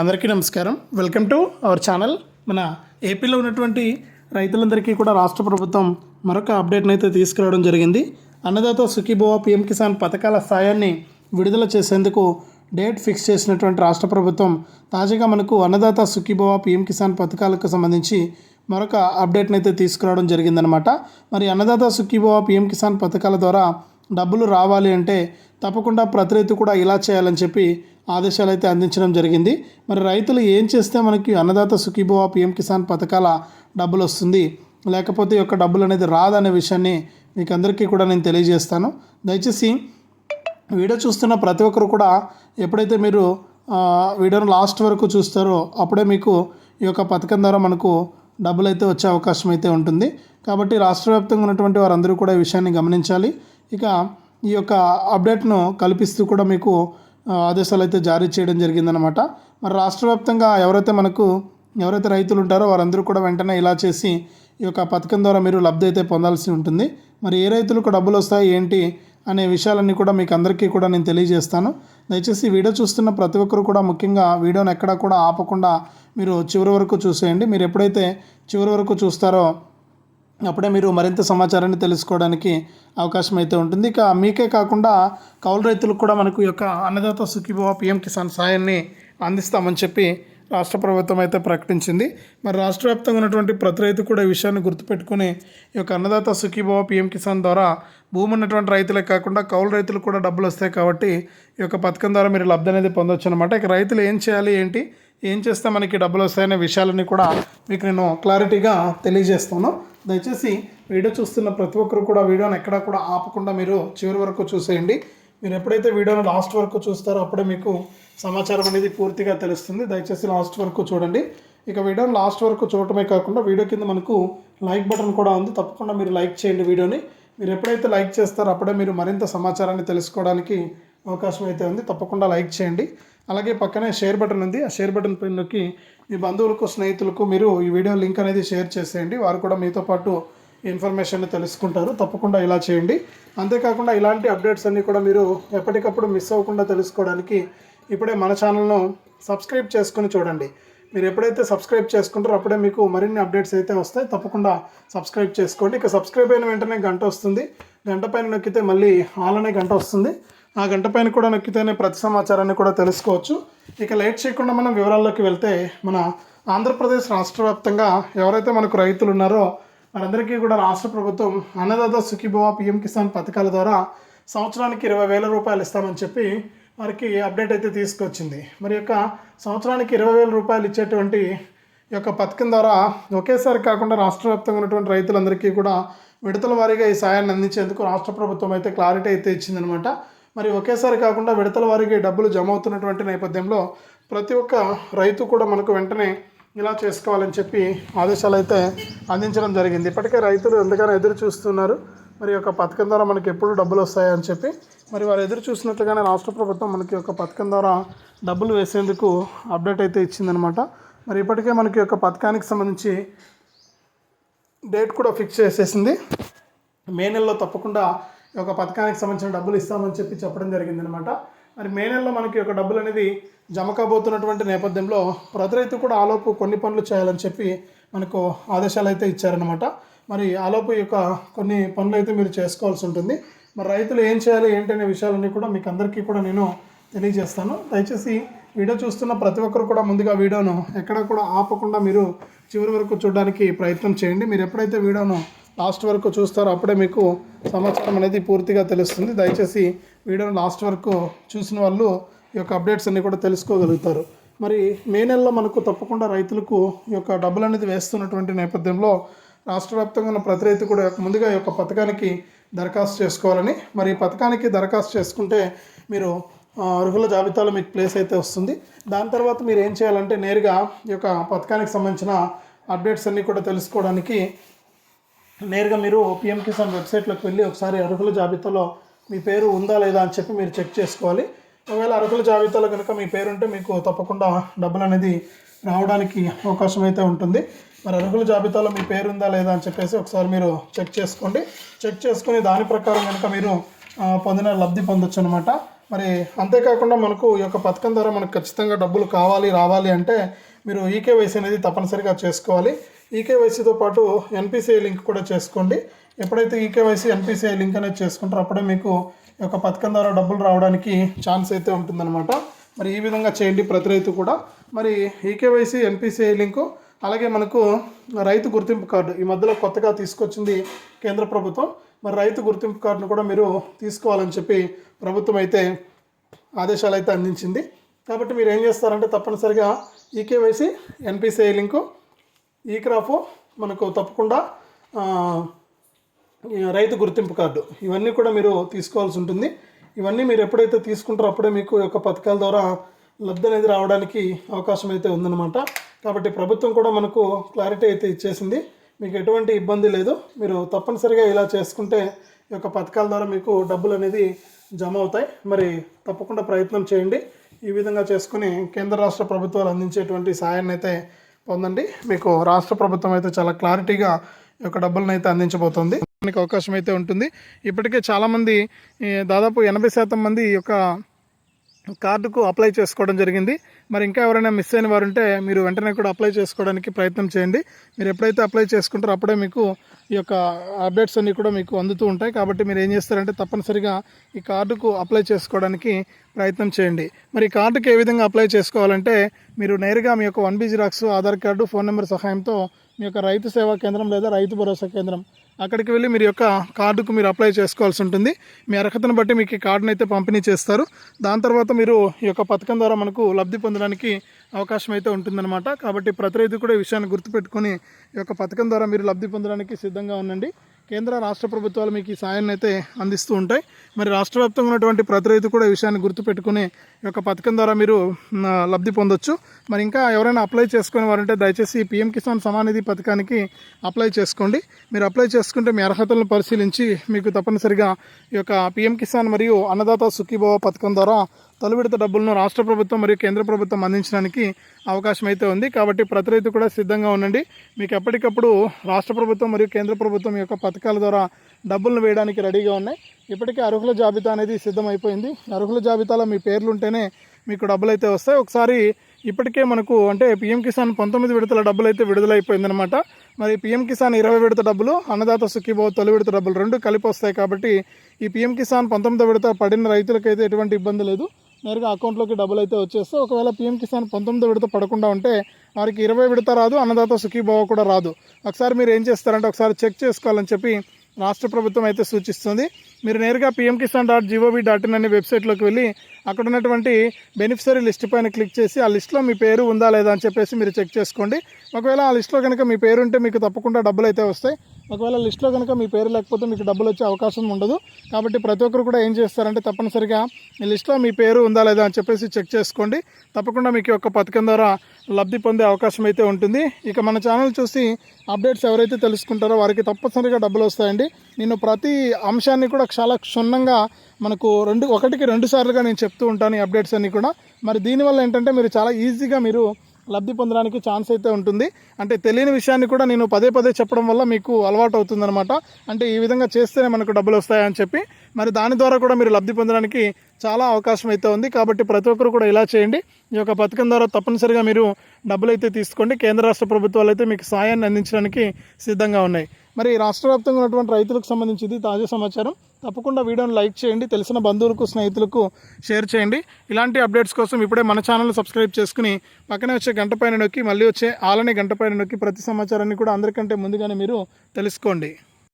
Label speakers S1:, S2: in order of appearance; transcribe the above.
S1: అందరికీ నమస్కారం. Welcome to our channel మన ఏపీలో ఉన్నటువంటి రైతులందరికీ కూడా రాష్ట్ర ప్రభుత్వం మరొక అప్డేట్ని అయితే తీసుకురావడం జరిగింది. అన్నదాత సుఖీభవ పిఎం కిసాన్ పథకాల సాయాన్ని విడుదల చేసేందుకు డేట్ ఫిక్స్ చేసినటువంటి రాష్ట్ర ప్రభుత్వం తాజాగా మనకు అన్నదాత సుఖీభవ పిఎం కిసాన్ పథకాలకు సంబంధించి మరొక అప్డేట్ని అయితే తీసుకురావడం జరిగిందనమాట మరి అన్నదాత సుఖీభవ పిఎం కిసాన్ పథకాల ద్వారా డబ్బులు రావాలి అంటే తప్పకుండా ప్రతి రైతు కూడా ఇలా చేయాలని చెప్పి ఆదేశాలు అయితే అందించడం జరిగింది. మరి రైతులు ఏం చేస్తే మనకి అన్నదాత సుఖీభవ పిఎం కిసాన్ పథకాల డబ్బులు వస్తుంది? లేకపోతే ఈ యొక్క డబ్బులు అనేది రాదనే విషయాన్ని మీకు అందరికీ కూడా నేను తెలియజేస్తాను. దయచేసి వీడియో చూస్తున్న ప్రతి ఒక్కరు కూడా ఎప్పుడైతే మీరు వీడియోను లాస్ట్ వరకు చూస్తారో అప్పుడే మీకు ఈ యొక్క పథకం ద్వారా మనకు డబ్బులు అయితే వచ్చే అవకాశం అయితే ఉంటుంది. కాబట్టి రాష్ట్ర వ్యాప్తంగా ఉన్నటువంటి వారందరూ కూడా ఈ విషయాన్ని గమనించాలి. ఇక ఈ యొక్క అప్డేట్ను కల్పిస్తూ కూడా మీకు ఆదేశాలు అయితే జారీ చేయడం జరిగిందనమాట మరి రాష్ట్ర వ్యాప్తంగా ఎవరైతే మనకు ఎవరైతే రైతులు ఉంటారో వారందరూ కూడా వెంటనే ఇలా చేసి ఈ యొక్క పథకం ద్వారా మీరు లబ్ధి అయితే పొందాల్సి ఉంటుంది. మరి ఏ రైతులకు డబ్బులు వస్తాయి ఏంటి అనే విషయాలన్నీ కూడా మీకు అందరికీ కూడా నేను తెలియజేస్తాను. దయచేసి వీడియో చూస్తున్న ప్రతి ఒక్కరు కూడా ముఖ్యంగా వీడియోని ఎక్కడా కూడా ఆపకుండా మీరు చివరి వరకు చూసేయండి. మీరు ఎప్పుడైతే చివరి వరకు చూస్తారో అప్పుడే మీరు మరింత సమాచారాన్ని తెలుసుకోవడానికి అవకాశం అయితే ఉంటుంది. ఇక మీకే కాకుండా కౌలు రైతులకు కూడా మనకు ఈ యొక్క అన్నదాత సుఖీభవ పిఎం కిసాన్ సాయాన్ని అందిస్తామని చెప్పి రాష్ట్ర ప్రభుత్వం అయితే ప్రకటించింది. మరి రాష్ట్ర వ్యాప్తంగా ఉన్నటువంటి ప్రతి రైతు కూడా ఈ విషయాన్ని గుర్తుపెట్టుకుని ఈ యొక్క అన్నదాత సుఖీభవ పిఎం కిసాన్ ద్వారా భూమి ఉన్నటువంటి రైతులే కాకుండా కౌలు రైతులకు కూడా డబ్బులు వస్తాయి కాబట్టి ఈ యొక్క పథకం ద్వారా మీరు లబ్ధి అనేది పొందొచ్చు అనమాట ఇక రైతులు ఏం చేయాలి ఏంటి? ఏం చేస్తే మనకి డబ్బులు వస్తాయనే విషయాలన్నీ కూడా మీకు నేను క్లారిటీగా తెలియజేస్తాను. దయచేసి వీడియో చూస్తున్న ప్రతి ఒక్కరు కూడా వీడియోని ఎక్కడా కూడా ఆపకుండా మీరు చివరి వరకు చూసేయండి. మీరు ఎప్పుడైతే వీడియోను లాస్ట్ వరకు చూస్తారో అప్పుడే మీకు సమాచారం అనేది పూర్తిగా తెలుస్తుంది. దయచేసి లాస్ట్ వరకు చూడండి. ఇక వీడియోని లాస్ట్ వరకు చూడటమే కాకుండా వీడియో కింద మనకు లైక్ బటన్ కూడా ఉంది. తప్పకుండా మీరు లైక్ చేయండి వీడియోని. మీరు ఎప్పుడైతే లైక్ చేస్తారో అప్పుడే మీరు మరింత సమాచారాన్ని తెలుసుకోవడానికి అవకాశం అయితే ఉంది. తప్పకుండా లైక్ చేయండి. అలాగే పక్కనే షేర్ బటన్ ఉంది. ఆ షేర్ బటన్ పైన నొక్కి మీ బంధువులకు స్నేహితులకు మీరు ఈ వీడియో లింక్ అనేది షేర్ చేసేయండి. వారు కూడా మీతో పాటు ఇన్ఫర్మేషన్ తెలుసుకుంటారు. తప్పకుండా ఇలా చేయండి. అంతేకాకుండా ఇలాంటి అప్డేట్స్ అన్నీ కూడా మీరు ఎప్పటికప్పుడు మిస్ అవ్వకుండా తెలుసుకోవడానికి ఇప్పుడే మన ఛానల్ను సబ్స్క్రైబ్ చేసుకుని చూడండి. మీరు ఎప్పుడైతే సబ్స్క్రైబ్ చేసుకుంటారో అప్పుడే మీకు మరిన్ని అప్డేట్స్ అయితే వస్తాయి. తప్పకుండా సబ్స్క్రైబ్ చేసుకోండి. ఇక సబ్స్క్రైబ్ అయిన వెంటనే గంట వస్తుంది. గంట పైన నొక్కితే మళ్ళీ ఆల్ అనే గంట వస్తుంది. ఆ గంట పైన కూడా నొక్కితేనే ప్రతి సమాచారాన్ని కూడా తెలుసుకోవచ్చు. ఇక లేట్ చేయకుండా మనం వివరాల్లోకి వెళ్తే మన ఆంధ్రప్రదేశ్ రాష్ట్ర వ్యాప్తంగా ఎవరైతే మనకు రైతులు ఉన్నారో వారందరికీ కూడా రాష్ట్ర ప్రభుత్వం అన్నదాత సుఖీభవ పిఎం కిసాన్ పథకాల ద్వారా సంవత్సరానికి ఇరవై వేల రూపాయలు ఇస్తామని చెప్పి వారికి అప్డేట్ అయితే తీసుకొచ్చింది. మరి యొక్క సంవత్సరానికి ఇరవై వేల రూపాయలు ఇచ్చేటువంటి ఈ యొక్క పథకం ద్వారా ఒకేసారి కాకుండా రాష్ట్ర వ్యాప్తంగా ఉన్నటువంటి రైతులందరికీ కూడా విడతల వారీగా ఈ సాయాన్ని అందించేందుకు రాష్ట్ర ప్రభుత్వం అయితే క్లారిటీ అయితే ఇచ్చిందనమాట. మరి ఒకేసారి కాకుండా విడతల వారికి డబ్బులు జమ అవుతున్నటువంటి నేపథ్యంలో ప్రతి ఒక్క రైతు కూడా మనకు వెంటనే ఇలా చేసుకోవాలని చెప్పి ఆదేశాలు అయితే అందించడం జరిగింది. ఇప్పటికే రైతులు ఎంతగానో ఎదురు చూస్తున్నారు. మరి ఒక యొక్క పథకం ద్వారా మనకి ఎప్పుడు డబ్బులు వస్తాయని చెప్పి మరి వారు ఎదురు చూసినట్లుగానే రాష్ట్ర ప్రభుత్వం మనకి ఒక పథకం ద్వారా డబ్బులు వేసేందుకు అప్డేట్ అయితే ఇచ్చిందనమాట మరి ఇప్పటికే మనకి ఒక పథకానికి సంబంధించి డేట్ కూడా ఫిక్స్ చేసేసింది. మే నెలలో తప్పకుండా ఒక పథకానికి సంబంధించిన డబ్బులు ఇస్తామని చెప్పి చెప్పడం జరిగిందనమాట మరి మే నెలలో మనకి ఒక డబ్బులు అనేది జమ కాబోతున్నటువంటి నేపథ్యంలో ప్రతి రైతు కూడా ఆలోపు కొన్ని పనులు చేయాలని చెప్పి మనకు ఆదేశాలు అయితే ఇచ్చారనమాట మరి ఆలోపు యొక్క కొన్ని పనులు అయితే మీరు చేసుకోవాల్సి ఉంటుంది. మరి రైతులు ఏం చేయాలి ఏంటనే విషయాలన్నీ కూడా మీకు అందరికీ కూడా నేను తెలియజేస్తాను. దయచేసి వీడియో చూస్తున్న ప్రతి ఒక్కరు కూడా ముందుగా వీడియోను ఎక్కడ కూడా ఆపకుండా మీరు చివరి వరకు చూడడానికి ప్రయత్నం చేయండి. మీరు ఎప్పుడైతే వీడియోను లాస్ట్ వరకు చూస్తారో. అప్పుడే మీకు సమాచారం అనేది పూర్తిగా తెలుస్తుంది. దయచేసి వీడియోను లాస్ట్ వరకు చూసిన వాళ్ళు ఈ యొక్క అప్డేట్స్ అన్నీ కూడా తెలుసుకోగలుగుతారు. మరి మే నెలలో మనకు తప్పకుండా రైతులకు ఈ యొక్క డబ్బులు అనేది వేస్తున్నటువంటి నేపథ్యంలో రాష్ట్ర వ్యాప్తంగా ఉన్న ప్రతి రైతు కూడా ముందుగా ఈ యొక్క పథకానికి దరఖాస్తు చేసుకోవాలని మరి ఈ పథకానికి దరఖాస్తు చేసుకుంటే మీరు అర్హుల జాబితాలో మీకు ప్లేస్ అయితే వస్తుంది. దాని తర్వాత మీరు ఏం చేయాలంటే నేరుగా ఈ యొక్క పథకానికి సంబంధించిన అప్డేట్స్ అన్నీ కూడా తెలుసుకోవడానికి నేరుగా మీరు పిఎం కిసాన్ వెబ్సైట్లోకి వెళ్ళి ఒకసారి అర్హుల జాబితాలో మీ పేరు ఉందా లేదా అని చెప్పి మీరు చెక్ చేసుకోవాలి. ఒకవేళ అర్హుల జాబితాలో కనుక మీ పేరు ఉంటే మీకు తప్పకుండా డబ్బులు అనేది రావడానికి అవకాశం అయితే ఉంటుంది. మరి అర్హుల జాబితాలో మీ పేరు ఉందా లేదా అని చెప్పేసి ఒకసారి మీరు చెక్ చేసుకోండి. చెక్ చేసుకుని దాని ప్రకారం కనుక మీరు పొందిన లబ్ధి పొందొచ్చు అనమాట మరి అంతేకాకుండా మనకు ఈ యొక్క పథకం ద్వారా మనకు ఖచ్చితంగా డబ్బులు కావాలి రావాలి అంటే మీరు ఈకేవైసీ అనేది తప్పనిసరిగా చేసుకోవాలి. ఈకేవైసీతో పాటు ఎన్పిసిఐ లింక్ కూడా చేసుకోండి. ఎప్పుడైతే ఈకేవైసీ ఎన్పిసిఐ లింక్ అనేది చేసుకుంటారో అప్పుడే మీకు ఈ యొక్క పథకం ద్వారా డబ్బులు రావడానికి ఛాన్స్ అయితే ఉంటుందన్నమాట. మరి ఈ విధంగా చేయండి ప్రతి రైతు కూడా. మరి ఈకేవైసీ ఎన్పిసిఐ లింకు అలాగే మనకు రైతు గుర్తింపు కార్డు ఈ మధ్యలో కొత్తగా తీసుకొచ్చింది కేంద్ర ప్రభుత్వం. మరి రైతు గుర్తింపు కార్డును కూడా మీరు తీసుకోవాలని చెప్పి ప్రభుత్వం అయితే ఆదేశాలు అయితే అందించింది. కాబట్టి మీరు ఏం చేస్తారంటే తప్పనిసరిగా ఈకేవైసీ ఎన్పిసిఐ లింకు ఈ క్రాఫ్ మనకు తప్పకుండా రైతు గుర్తింపు కార్డు. ఇవన్నీ కూడా మీరు తీసుకోవాల్సి ఉంటుంది. ఇవన్నీ మీరు ఎప్పుడైతే తీసుకుంటారో అప్పుడే మీకు ఈ యొక్క పథకాల ద్వారా లబ్ధి అనేది రావడానికి అవకాశం అయితే ఉందన్నమాట. కాబట్టి ప్రభుత్వం కూడా మనకు క్లారిటీ అయితే ఇచ్చేసింది. మీకు ఎటువంటి ఇబ్బంది లేదు. మీరు తప్పనిసరిగా ఇలా చేసుకుంటే ఈ యొక్క పథకాల ద్వారా మీకు డబ్బులు అనేది జమ అవుతాయి. మరి తప్పకుండా ప్రయత్నం చేయండి. ఈ విధంగా చేసుకుని కేంద్ర రాష్ట్ర ప్రభుత్వాలు అందించేటువంటి సాయాన్ని అయితే పొందండి మీకు రాష్ట్ర ప్రభుత్వం అయితే చాలా క్లారిటీగా ఈ యొక్క డబ్బులను అయితే అందించబోతోంది. దానికి అవకాశం అయితే ఉంటుంది. ఇప్పటికే చాలామంది దాదాపు ఎనభై శాతం మంది ఈ యొక్క కార్డుకు అప్లై చేసుకోవడం జరిగింది. మరి ఇంకా ఎవరైనా మిస్ అయిన వారు ఉంటే మీరు వెంటనే కూడా అప్లై చేసుకోవడానికి ప్రయత్నం చేయండి. మీరు ఎప్పుడైతే అప్లై చేసుకుంటారో అప్పుడే మీకు ఈ యొక్క అప్డేట్స్ అన్నీ కూడా మీకు అందుతూ ఉంటాయి. కాబట్టి మీరు ఏం చేస్తారంటే తప్పనిసరిగా ఈ కార్డుకు అప్లై చేసుకోవడానికి ప్రయత్నం చేయండి. మరి ఈ కార్డుకి ఏ విధంగా అప్లై చేసుకోవాలంటే మీరు నేరుగా మీ యొక్క one B xerox Aadhaar card phone number సహాయంతో మీ యొక్క రైతు సేవా కేంద్రం లేదా రైతు భరోసా కేంద్రం అక్కడికి వెళ్ళి మీరు యొక్క కార్డుకు మీరు అప్లై చేసుకోవాల్సి ఉంటుంది. మీ అర్హతను బట్టి మీకు ఈ కార్డును అయితే పంపిణీ చేస్తారు. దాని తర్వాత మీరు ఈ యొక్క పథకం ద్వారా మనకు లబ్ధి పొందడానికి అవకాశం అయితే ఉంటుందన్నమాట. కాబట్టి ప్రతి రైతు కూడా ఈ విషయాన్ని గుర్తుపెట్టుకొని ఈ యొక్క పథకం ద్వారా మీరు లబ్ధి పొందడానికి సిద్ధంగా ఉండండి. కేంద్ర రాష్ట్ర ప్రభుత్వాలు మీకు ఈ సాయాన్ని అయితే అందిస్తూ ఉంటాయి. మరి రాష్ట్ర వ్యాప్తంగా ఉన్నటువంటి ప్రతి రైతు కూడా ఈ విషయాన్ని గుర్తుపెట్టుకుని ఈ యొక్క పథకం ద్వారా మీరు లబ్ధి పొందొచ్చు. మరి ఇంకా ఎవరైనా అప్లై చేసుకునే వారంటే దయచేసి పిఎం కిసాన్ సమానిధి పథకానికి అప్లై చేసుకోండి. మీరు అప్లై చేసుకుంటే మీ అర్హతలను పరిశీలించి మీకు తప్పనిసరిగా ఈ యొక్క పిఎం కిసాన్ మరియు అన్నదాత సుఖీభవ పథకం ద్వారా తొలి విడత డబ్బులను రాష్ట్ర ప్రభుత్వం మరియు కేంద్ర ప్రభుత్వం అందించడానికి అవకాశం అయితే ఉంది. కాబట్టి ప్రతి రైతు కూడా సిద్ధంగా ఉండండి. మీకు ఎప్పటికప్పుడు రాష్ట్ర ప్రభుత్వం మరియు కేంద్ర ప్రభుత్వం యొక్క పథకాల ద్వారా డబ్బులను వేయడానికి రెడీగా ఉన్నాయి. ఇప్పటికే అర్హుల జాబితా అనేది సిద్ధమైపోయింది. అర్హుల జాబితాలో మీ పేర్లు ఉంటేనే మీకు డబ్బులు అయితే వస్తాయి. ఒకసారి ఇప్పటికే మనకు అంటే పిఎం కిసాన్ పంతొమ్మిది విడతల డబ్బులు అయితే విడుదలైపోయిందనమాట మరి పిఎం కిసాన్ ఇరవై విడత డబ్బులు అన్నదాత సుఖీభావ తొలి విడత డబ్బులు రెండు కలిపి వస్తాయి కాబట్టి ఈ పిఎం కిసాన్ పంతొమ్మిది విడత పడిన రైతులకైతే ఎటువంటి ఇబ్బంది లేదు. నేరుగా అకౌంట్లోకి డబ్బులు అయితే వచ్చేస్తే ఒకవేళ పిఎం కిసాన్ పంతొమ్మిదో విడత పడకుండా ఉంటే వారికి ఇరవై విడత రాదు అన్నదాత సుఖీభావ కూడా రాదు. ఒకసారి మీరు ఏం చేస్తారంటే ఒకసారి చెక్ చేసుకోవాలని చెప్పి రాష్ట్ర ప్రభుత్వం అయితే సూచిస్తుంది. మీరు నేరుగా PM Kisan dot gov dot in అనే వెబ్సైట్లోకి వెళ్ళి అక్కడ ఉన్నటువంటి బెనిఫిషరీ లిస్ట్ పైన క్లిక్ చేసి ఆ లిస్ట్లో మీ పేరు ఉందా లేదా? అని చెప్పేసి మీరు చెక్ చేసుకోండి. ఒకవేళ ఆ లిస్ట్లో కనుక మీ పేరు ఉంటే మీకు తప్పకుండా డబ్బులు అయితే వస్తాయి. ఒకవేళ లిస్ట్లో కనుక మీ పేరు లేకపోతే మీకు డబ్బులు వచ్చే అవకాశం ఉండదు. కాబట్టి ప్రతి ఒక్కరు కూడా ఏం చేస్తారంటే తప్పనిసరిగా ఈ లిస్ట్లో మీ పేరు ఉందా లేదా? అని చెప్పేసి చెక్ చేసుకోండి. తప్పకుండా మీకు యొక్క పథకం ద్వారా లబ్ధి పొందే అవకాశం అయితే ఉంటుంది. ఇక మన ఛానల్ చూసి అప్డేట్స్ ఎవరైతే తెలుసుకుంటారో వారికి తప్పనిసరిగా డబ్బులు వస్తాయండి. నేను ప్రతి అంశాన్ని కూడా చాలా క్షుణ్ణంగా మనకు రెండు ఒకటికి రెండు సార్లుగా నేను చెప్తూ ఉంటాను ఈ అప్డేట్స్ అన్నీ కూడా. మరి దీనివల్ల ఏంటంటే మీరు చాలా ఈజీగా మీరు లబ్ధి పొందడానికి ఛాన్స్ అయితే ఉంటుంది. అంటే తెలియని విషయాన్ని కూడా నేను పదే పదే చెప్పడం వల్ల మీకు అలవాటు అవుతుందన్నమాట. అంటే ఈ విధంగా చేస్తేనే మనకు డబ్బులు వస్తాయని చెప్పి. మరి దాని ద్వారా కూడా మీరు లబ్ధి పొందడానికి చాలా అవకాశం అయితే ఉంది. కాబట్టి ప్రతి ఒక్కరు కూడా ఇలా చేయండి. ఈ యొక్క పథకం ద్వారా తప్పనిసరిగా మీరు డబ్బులు అయితే తీసుకోండి. కేంద్ర రాష్ట్ర ప్రభుత్వాలు అయితే మీకు సాయాన్ని అందించడానికి సిద్ధంగా ఉన్నాయి. మరి రాష్ట్ర వ్యాప్తంగా ఉన్నటువంటి రైతులకు సంబంధించి ఇది తాజా సమాచారం. తప్పకుండా వీడియోని లైక్ చేయండి తెలిసిన బంధువులకు స్నేహితులకు షేర్ చేయండి. ఇలాంటి అప్డేట్స్ కోసం ఇప్పుడే మన ఛానల్ సబ్స్క్రైబ్ చేసుకుని పక్కనే వచ్చే గంట పైన నొక్కి మళ్ళీ వచ్చే ఆలనే గంట పైన నొక్కి ప్రతి సమాచారాన్ని కూడా అందరికంటే ముందుగానే మీరు తెలుసుకోండి.